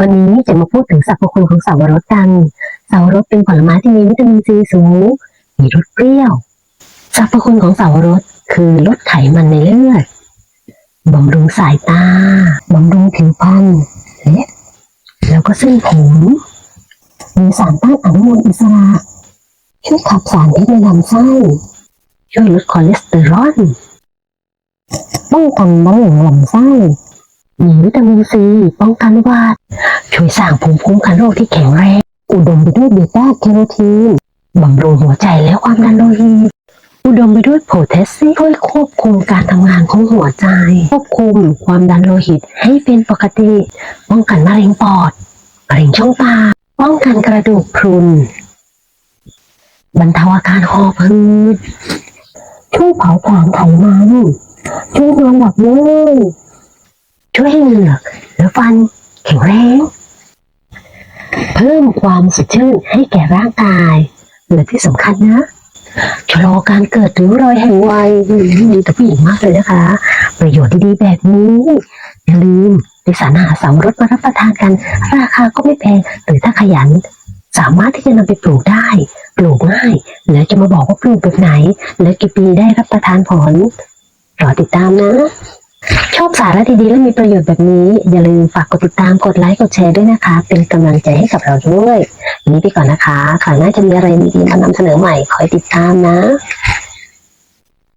วันนี้จะมาพูดถึงสรรพคุณของสาวรสกันสาวรสเป็นผลไม้ที่มีวิตามินซีสูง มีรสเปรี้ยว สรรพคุณของสาวรสคือลดไขมันในเลือด บำรุงสายตา บำรุงผิวพรรณเล็บแล้วก็เส้นผมมีสารต้านอนุมูลอิสระ ช่วยขับสารพิษในลำไส้ ช่วยลดคอเลสเตอรอลป้องกันมะเร็งลำไส้ มีวิตามินซีป้องกันหวัด ช่วยสร้างภูมิคุ้มกันโรคที่แข็งแรง อุดมไปด้วยเบต้าแคโรทีนบำรุงหัวใจและความดันโลหิตอุดมไปด้วยโพแทสเซียมช่วยควบคุมการทำงานของหัวใจ ควบคุมความดันโลหิตให้เป็นปกติ ป้องกันมะเร็งปอดมะเร็งช่องปากป้องกันกระดูกพรุนบรรเทาอาการหอบหืดช่วยเผาผลาญไขมันช่วยนอนหลับลึก ช่วยให้เหงือกและฟันแข็งแรง เพิ่มความสดชื่นให้แก่ร่างกายและที่สำคัญนะชะลอการเกิดริ้วรอยแห่งวัยมดีต่อผู้หญิงมากเลยนะคะ ประโยชน์ดีๆแบบนี้อย่าลืมไปสรรหาสาวรสมารับประทานกัน ราคาก็ไม่แพงหรือถ้าขยัน สามารถที่จะนำไปปลูกได้ ปลูกง่าย แล้วจะมาบอกว่าปลูกแบบไหน และกี่ปีได้รับประทานผลรอติดตามนะ ชอบสาระดีๆและมีประโยชน์แบบนี้ อย่าลืมฝากกดติดตามกดไลค์กดแชร์ด้วยนะคะ เป็นกำลังใจให้กับเราด้วย นี้ไปก่อนนะคะข่าวหน้าจะมีอะไรดีๆมานำเสนอใหม่คอยติดตามนะ